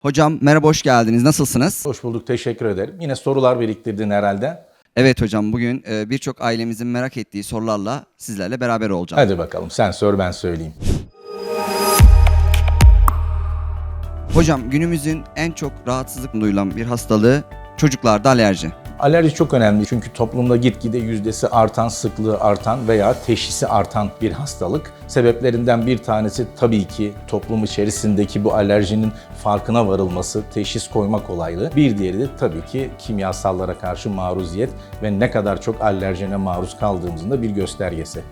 Hocam merhaba hoş geldiniz. Nasılsınız? Hoş bulduk, teşekkür ederim. Yine sorular biriktirdin herhalde. Evet hocam bugün e, birçok ailemizin merak ettiği sorularla sizlerle beraber olacağım. Hadi bakalım sen sor ben söyleyeyim. Hocam günümüzün en çok rahatsızlık duyulan bir hastalığı çocuklarda alerji. Alerji çok önemli çünkü toplumda gitgide yüzdesi artan, sıklığı artan veya teşhisi artan bir hastalık. Sebeplerinden bir tanesi tabii ki toplum içerisindeki bu alerjinin farkına varılması, teşhis koyma kolaylığı. Bir diğeri de tabii ki kimyasallara karşı maruziyet ve ne kadar çok alerjene maruz kaldığımızın da bir göstergesi.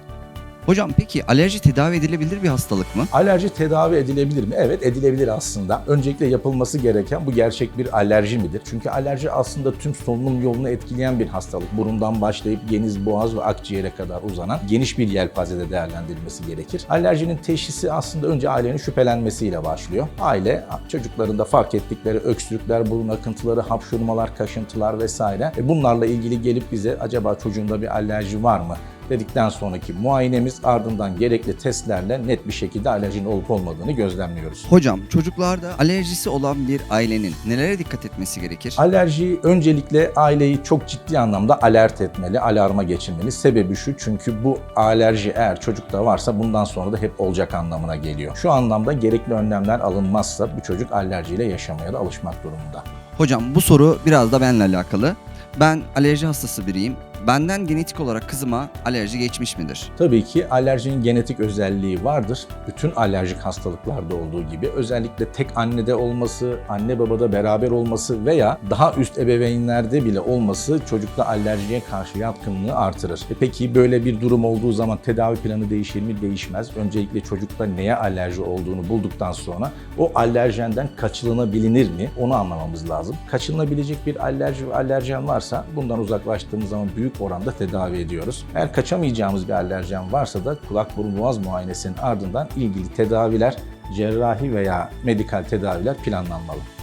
Hocam peki alerji tedavi edilebilir bir hastalık mı? Alerji tedavi edilebilir mi? Evet edilebilir aslında. Öncelikle yapılması gereken bu gerçek bir alerji midir? Çünkü alerji aslında tüm solunum yolunu etkileyen bir hastalık. Burundan başlayıp geniz, boğaz ve akciğere kadar uzanan geniş bir yelpazede değerlendirilmesi gerekir. Alerjinin teşhisi aslında önce ailenin şüphelenmesiyle başlıyor. Aile çocuklarında fark ettikleri öksürükler, burun akıntıları, hapşurmalar, kaşıntılar vesaire. E bunlarla ilgili gelip bize acaba çocuğunda bir alerji var mı? Dedikten sonraki muayenemiz ardından gerekli testlerle net bir şekilde alerjinin olup olmadığını gözlemliyoruz. Hocam çocuklarda alerjisi olan bir ailenin nelere dikkat etmesi gerekir? Alerji öncelikle aileyi çok ciddi anlamda alert etmeli, alarma geçirmeli. Sebebi şu çünkü bu alerji eğer çocukta varsa bundan sonra da hep olacak anlamına geliyor. Şu anlamda gerekli önlemler alınmazsa bu çocuk alerjiyle yaşamaya da alışmak durumunda. Hocam bu soru biraz da benimle alakalı. Ben alerji hastası biriyim. Benden genetik olarak kızıma alerji geçmiş midir? Tabii ki alerjinin genetik özelliği vardır. Bütün alerjik hastalıklarda olduğu gibi özellikle tek annede olması, anne babada beraber olması veya daha üst ebeveynlerde bile olması çocukta alerjiye karşı yatkınlığı artırır. E peki böyle bir durum olduğu zaman tedavi planı değişir mi? Değişmez. Öncelikle çocukta neye alerji olduğunu bulduktan sonra o alerjenden kaçınılabilir mi? Onu anlamamız lazım. Kaçınılabilecek bir alerji ve alerjen varsa bundan uzaklaştığımız zaman büyük oranda tedavi ediyoruz. Eğer kaçamayacağımız bir alerjen varsa da kulak burun boğaz muayenesinin ardından ilgili tedaviler cerrahi veya medikal tedaviler planlanmalı.